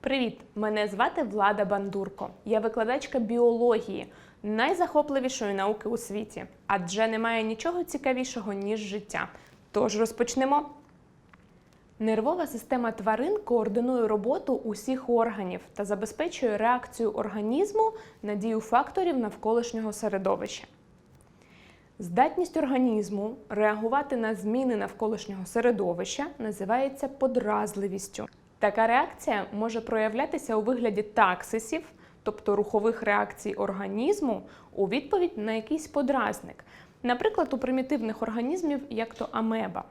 Привіт! Мене звати Влада Бандурко. Я викладачка біології, найзахопливішої науки у світі, адже немає нічого цікавішого, ніж життя. Тож розпочнемо. Нервова система тварин координує роботу усіх органів та забезпечує реакцію організму на дію факторів навколишнього середовища. Здатність організму реагувати на зміни навколишнього середовища називається подразливістю. Така реакція може проявлятися у вигляді таксисів, тобто рухових реакцій організму, у відповідь на якийсь подразник. Наприклад, у примітивних організмів, як то амеба.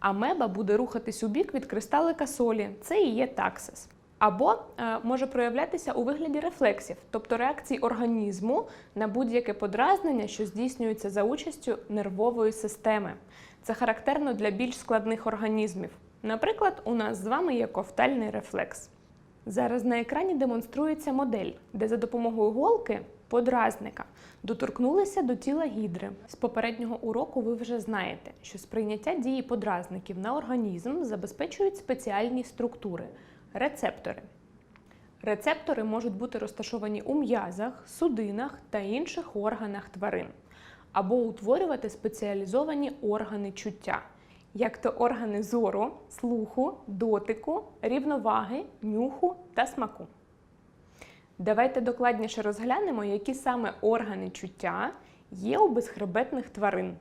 Амеба буде рухатись у бік від кристалика солі, це і є таксис. Або е, може проявлятися у вигляді рефлексів, тобто реакцій організму на будь-яке подразнення, що здійснюється за участю нервової системи. Це характерно для більш складних організмів. Наприклад, у нас з вами є ковтальний рефлекс. Зараз на екрані демонструється модель, де за допомогою голки подразника доторкнулися до тіла гідри. З попереднього уроку ви вже знаєте, що сприйняття дії подразників на організм забезпечують спеціальні структури рецептори. Рецептори можуть бути розташовані у м'язах, судинах та інших органах тварин, або утворювати спеціалізовані органи чуття, як то органи зору, слуху, дотику, рівноваги, нюху та смаку. Давайте докладніше розглянемо, які саме органи чуття є у безхребетних тварин.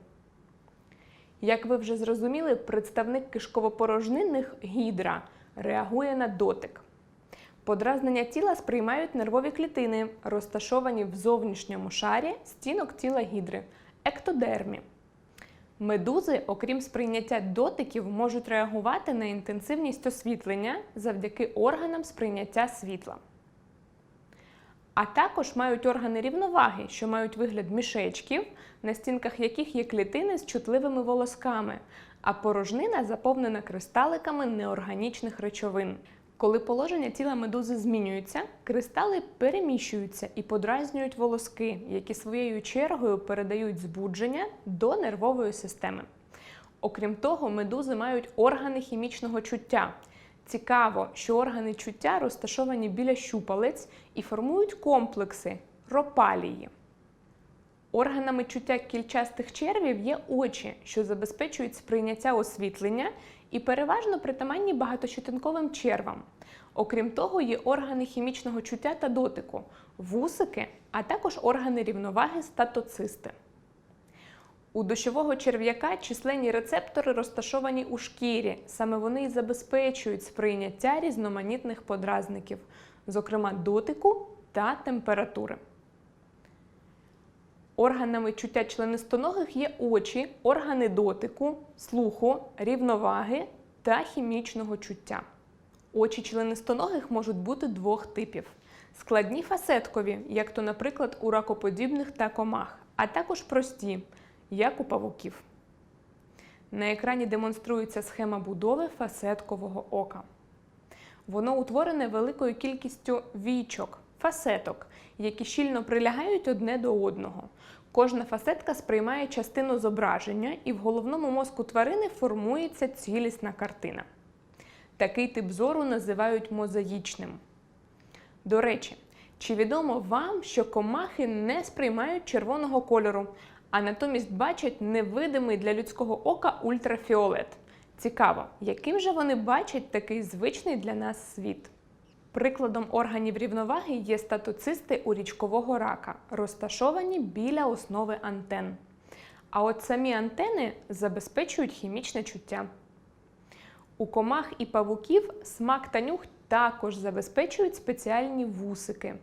Як ви вже зрозуміли, представник кишковопорожнинних гідра реагує на дотик. Подразнення тіла сприймають нервові клітини, розташовані в зовнішньому шарі стінок тіла гідри ектодермі. Медузи, окрім сприйняття дотиків, можуть реагувати на інтенсивність освітлення завдяки органам сприйняття світла. А також мають органи рівноваги, що мають вигляд мішечків, на стінках яких є клітини з чутливими волосками, а порожнина заповнена кристаликами неорганічних речовин. Коли положення тіла медузи змінюється, кристали переміщуються і подразнюють волоски, які своєю чергою передають збудження до нервової системи. Окрім того, медузи мають органи хімічного чуття. Цікаво, що органи чуття розташовані біля щупалець і формують комплекси ропалії. Органами чуття кільчастих червів є очі, що забезпечують сприйняття освітлення і переважно притаманні багатощетинковим червам. Окрім того, є органи хімічного чуття та дотику, вусики, а також органи рівноваги статоцисти. У дощового черв'яка численні рецептори розташовані у шкірі. Саме вони і забезпечують сприйняття різноманітних подразників, зокрема дотику та температури. Органами чуття членистоногих є очі, органи дотику, слуху, рівноваги та хімічного чуття. Очі членистоногих можуть бути двох типів: складні фасеткові, як то, наприклад, у ракоподібних та комах, а також прості, як у павуків. На екрані демонструється схема будови фасеткового ока. Воно утворене великою кількістю вічок, фасеток, які щільно прилягають одне до одного. Кожна фасетка сприймає частину зображення, і в головному мозку тварини формується цілісна картина. Такий тип зору називають мозаїчним. До речі, чи відомо вам, що комахи не сприймають червоного кольору, а натомість бачать невидимий для людського ока ультрафіолет? Цікаво, яким же вони бачать такий звичний для нас світ? Прикладом органів рівноваги є статоцисти у річкового рака, розташовані біля основи антен. А от самі антени забезпечують хімічне чуття. У комах і павуків смак та нюх також забезпечують спеціальні вусики.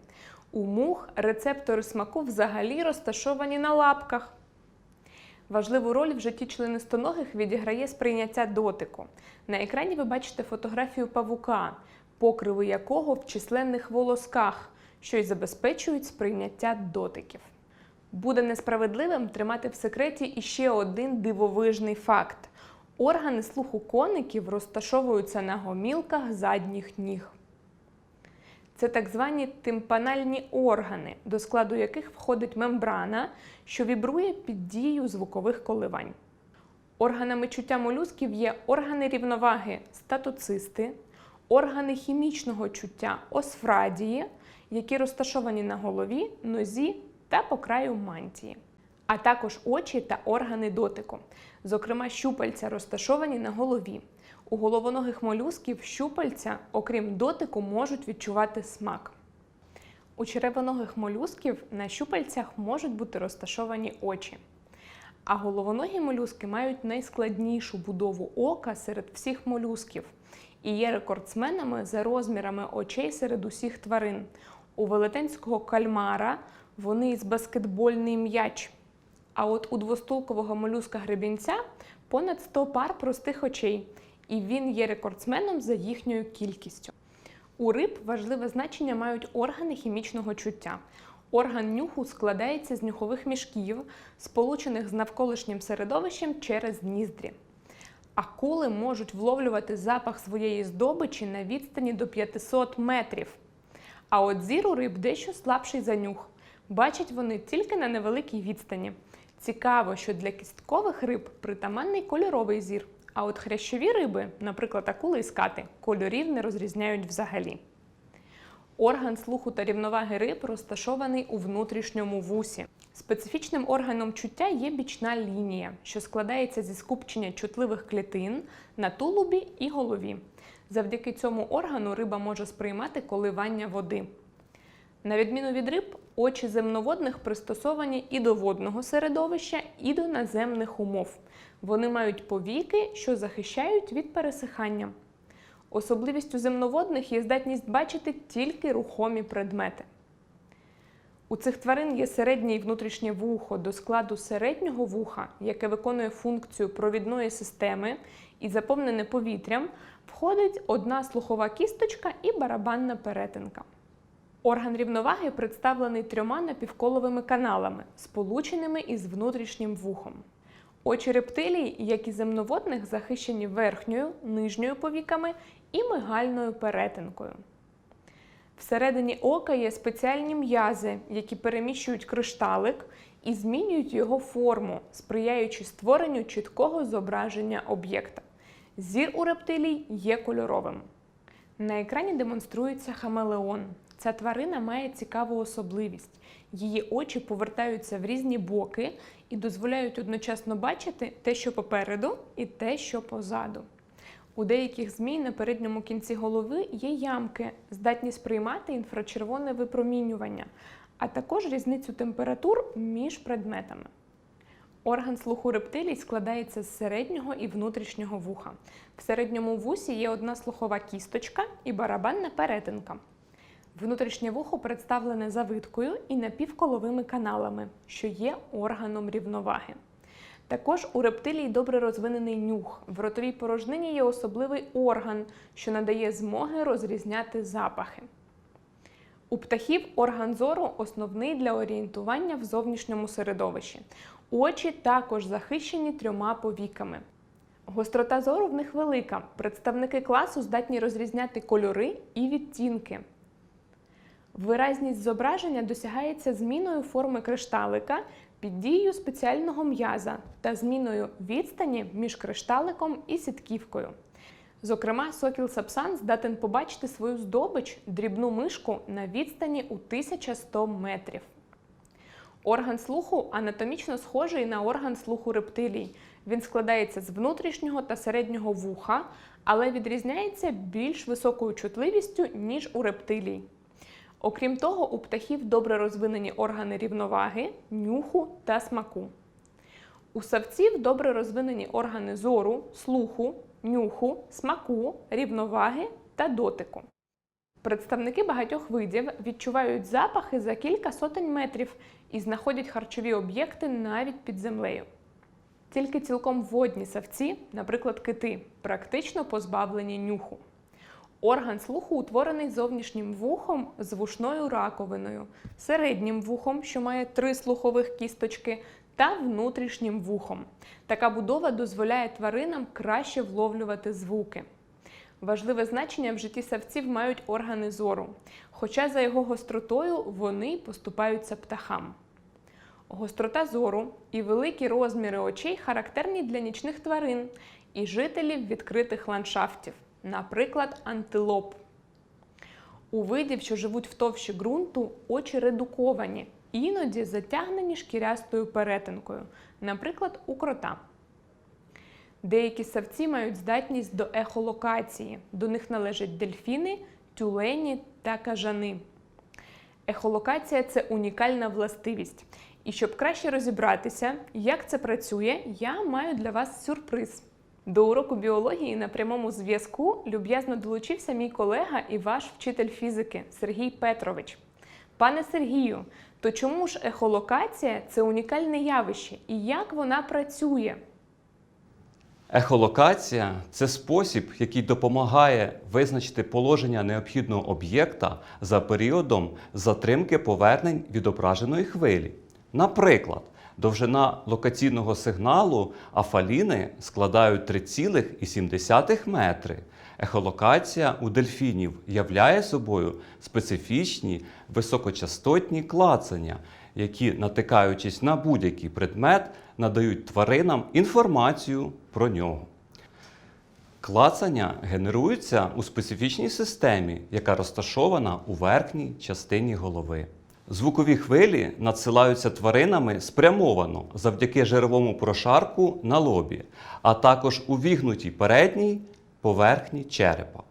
У мух рецептори смаку взагалі розташовані на лапках. Важливу роль в житті членистоногих відіграє сприйняття дотику. На екрані ви бачите фотографію павука, покриви якого в численних волосках, що й забезпечують сприйняття дотиків. Буде несправедливим тримати в секреті іще один дивовижний факт: органи слуху коників розташовуються на гомілках задніх ніг. Це так звані тимпанальні органи, до складу яких входить мембрана, що вібрує під дією звукових коливань. Органами чуття молюсків є органи рівноваги статоцисти, органи хімічного чуття осфрадії, які розташовані на голові, нозі та по краю мантії, а також очі та органи дотику. Зокрема, щупальця розташовані на голові. У головоногих молюсків щупальця, окрім дотику, можуть відчувати смак. У черевоногих молюсків на щупальцях можуть бути розташовані очі. А головоногі молюски мають найскладнішу будову ока серед всіх молюсків і є рекордсменами за розмірами очей серед усіх тварин. У велетенського кальмара вони із баскетбольний м'яч. А от у двостулкового молюска гребінця понад 100 пар простих очей, і він є рекордсменом за їхньою кількістю. У риб важливе значення мають органи хімічного чуття. Орган нюху складається з нюхових мішків, сполучених з навколишнім середовищем через ніздрі. Акули можуть вловлювати запах своєї здобичі на відстані до 500 метрів. А от зір у риб дещо слабший за нюх. Бачать вони тільки на невеликій відстані. Цікаво, що для кісткових риб притаманний кольоровий зір, а от хрящові риби, наприклад, акули і скати, кольорів не розрізняють взагалі. Орган слуху та рівноваги риб розташований у внутрішньому вусі. Специфічним органом чуття є бічна лінія, що складається зі скупчення чутливих клітин на тулубі і голові. Завдяки цьому органу риба може сприймати коливання води. На відміну від риб, очі земноводних пристосовані і до водного середовища, і до наземних умов. Вони мають повіки, що захищають від пересихання. Особливістю земноводних є здатність бачити тільки рухомі предмети. У цих тварин є середнє і внутрішнє вухо до складу середнього вуха, яке виконує функцію провідної системи і заповнене повітрям, входить одна слухова кісточка і барабанна перетинка. Орган рівноваги представлений трьома напівколовими каналами, сполученими із внутрішнім вухом. Очі рептилій, як і земноводних, захищені верхньою, нижньою повіками і мигальною перетинкою. Всередині ока є спеціальні м'язи, які переміщують кришталик і змінюють його форму, сприяючи створенню чіткого зображення об'єкта. Зір у рептилій є кольоровим. На екрані демонструється хамелеон. Ця тварина має цікаву особливість. Її очі повертаються в різні боки і дозволяють одночасно бачити те, що попереду, і те, що позаду. У деяких змій на передньому кінці голови є ямки, здатні сприймати інфрачервоне випромінювання, а також різницю температур між предметами. Орган слуху рептилій складається з середнього і внутрішнього вуха. В середньому вусі є одна слухова кісточка і барабанна перетинка. Внутрішнє вухо представлене завиткою і напівколовими каналами, що є органом рівноваги. Також у рептилій добре розвинений нюх. В ротовій порожнині є особливий орган, що надає змоги розрізняти запахи. У птахів орган зору основний для орієнтування в зовнішньому середовищі. Очі також захищені трьома повіками. Гострота зору в них велика. Представники класу здатні розрізняти кольори і відтінки. Виразність зображення досягається зміною форми кришталика під дією спеціального м'яза та зміною відстані між кришталиком і сітківкою. Зокрема, сокіл сапсан здатен побачити свою здобич дрібну мишку на відстані у 1100 метрів. Орган слуху анатомічно схожий на орган слуху рептилій. Він складається з внутрішнього та середнього вуха, але відрізняється більш високою чутливістю, ніж у рептилій. Окрім того, у птахів добре розвинені органи рівноваги, нюху та смаку. У савців добре розвинені органи зору, слуху, нюху, смаку, рівноваги та дотику. Представники багатьох видів відчувають запахи за кілька сотень метрів і знаходять харчові об'єкти навіть під землею. Тільки цілком водні савці, наприклад, кити, практично позбавлені нюху. Орган слуху утворений зовнішнім вухом з вушною раковиною, середнім вухом, що має три слухових кісточки, та внутрішнім вухом. Така будова дозволяє тваринам краще вловлювати звуки. Важливе значення в житті савців мають органи зору, хоча за його гостротою вони поступаються птахам. Гострота зору і великі розміри очей характерні для нічних тварин і жителів відкритих ландшафтів. Наприклад, антилоп. У видів, що живуть в товщі ґрунту, очі редуковані, іноді затягнені шкірястою перетинкою, наприклад, у крота. Деякі савці мають здатність до ехолокації. До них належать дельфіни, тюлені та кажани. Ехолокація це унікальна властивість. І щоб краще розібратися, як це працює, я маю для вас сюрприз. До уроку біології на прямому зв'язку люб'язно долучився мій колега і ваш вчитель фізики Сергій Петрович. Пане Сергію, то чому ж ехолокація це унікальне явище і як вона працює? Ехолокація це спосіб, який допомагає визначити положення необхідного об'єкта за періодом затримки повернень відображеної хвилі. Наприклад, довжина локаційного сигналу афаліни складають 3,7 метри. Ехолокація у дельфінів являє собою специфічні високочастотні клацання, які, натикаючись на будь-який предмет, надають тваринам інформацію про нього. Клацання генеруються у специфічній системі, яка розташована у верхній частині голови. Звукові хвилі надсилаються тваринами спрямовано завдяки жировому прошарку на лобі, а також у вігнутій передній поверхні черепа.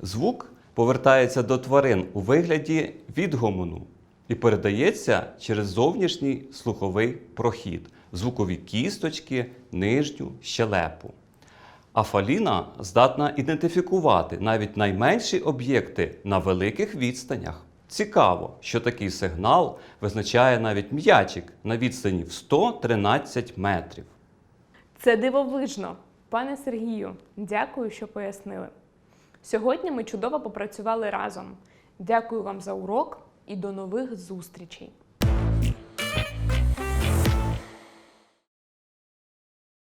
Звук повертається до тварин у вигляді відгомону і передається через зовнішній слуховий прохід, звукові кісточки, нижню щелепу. Афаліна здатна ідентифікувати навіть найменші об'єкти на великих відстанях. Цікаво, що такий сигнал визначає навіть м'ячик на відстані в 113 метрів. Це дивовижно. Пане Сергію, дякую, що пояснили. Сьогодні ми чудово попрацювали разом. Дякую вам за урок і до нових зустрічей!